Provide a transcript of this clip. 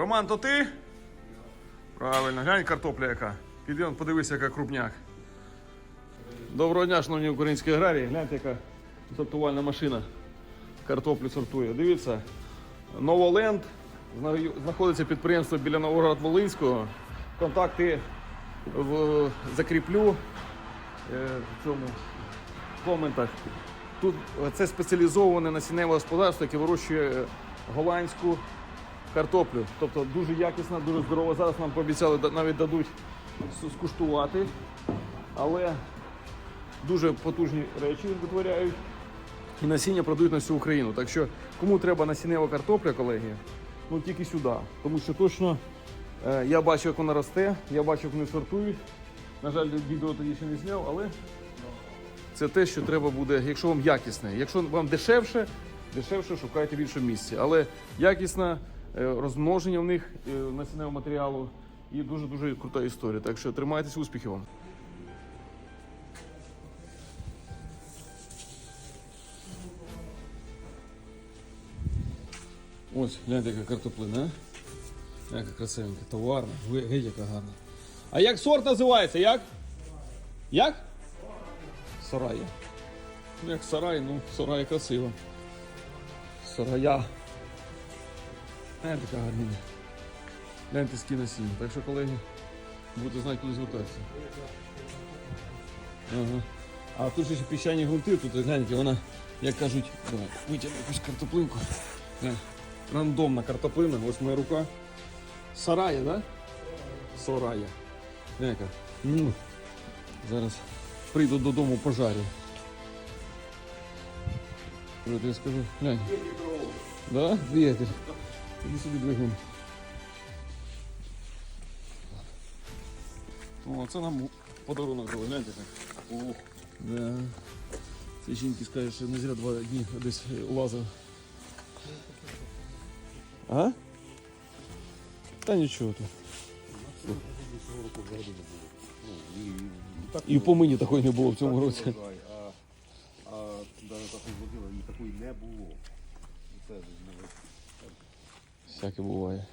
Роман, то ти? Правильно, глянь картопля яка. Піди он, подивися, яка крупняк. Доброго дня, шановні українські аграрії. Гляньте, яка сортувальна машина картоплю сортує. Дивіться, Новоленд. Знаходиться підприємство біля Новоград-Волинського. Контакти в, закріплю е, в цьому в коментах. Тут це спеціалізоване насінневе господарство, яке вирощує голландську картоплю. Тобто дуже якісна, дуже здорова. Зараз нам пообіцяли навіть дадуть скуштувати. Але дуже потужні речі витворяють. І насіння продають на всю Україну. Так що кому треба насіннева картопля, колеги, ну тільки сюди. Тому що точно е, я бачу, як вона росте, я бачу, як вони сортують. На жаль, відео тоді ще не зняв, але це те, що треба буде, якщо вам якісне. Якщо вам дешевше, дешевше шукайте в іншому місці. Але якісне е, розмноження в них е, насінневого матеріалу і дуже-дуже крута історія. Так що тримайтесь, успіхів вам. Ось, гляньте, яка картоплина. Яка красивенька, товарна, геть яка гарна. А як сорт називається? Як? Як? Сарая. Ну, як сарай, ну, сарай красиво. Сарая. Гляньте, така гарніня. Гляньте з насіння. Так що, колеги, будете знати, куди звертатися. Ага. А тут ще піщані ґрунти, тут гляньте, вона, як кажуть, давай, витягну якусь картоплинку. Рандомна картоплина, ось моя рука. Сарая, да? Сарая. Яка. М. Зараз прийду додому пожарю. Я скажу, глянь. Да? Двигатель. Іди сюди двигун. О, це нам подарунок зробили, гляньте так. Да. Це жінки що не зря два дні десь лазив. А? Та нічого тут. І по мені такої не було в цьому році. А, навіть такої водила, такої не було. Це Всяке буває.